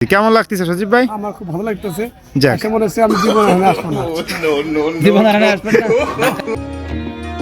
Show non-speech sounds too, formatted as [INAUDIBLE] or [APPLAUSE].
কেমন লাগতেছে সজীব ভাই? আমার খুব ভালো লাগতেছে। যাক। এসে মনে হচ্ছে আমি জীবনে আসব না। [LAUGHS] জীবন আসব না? [LAUGHS]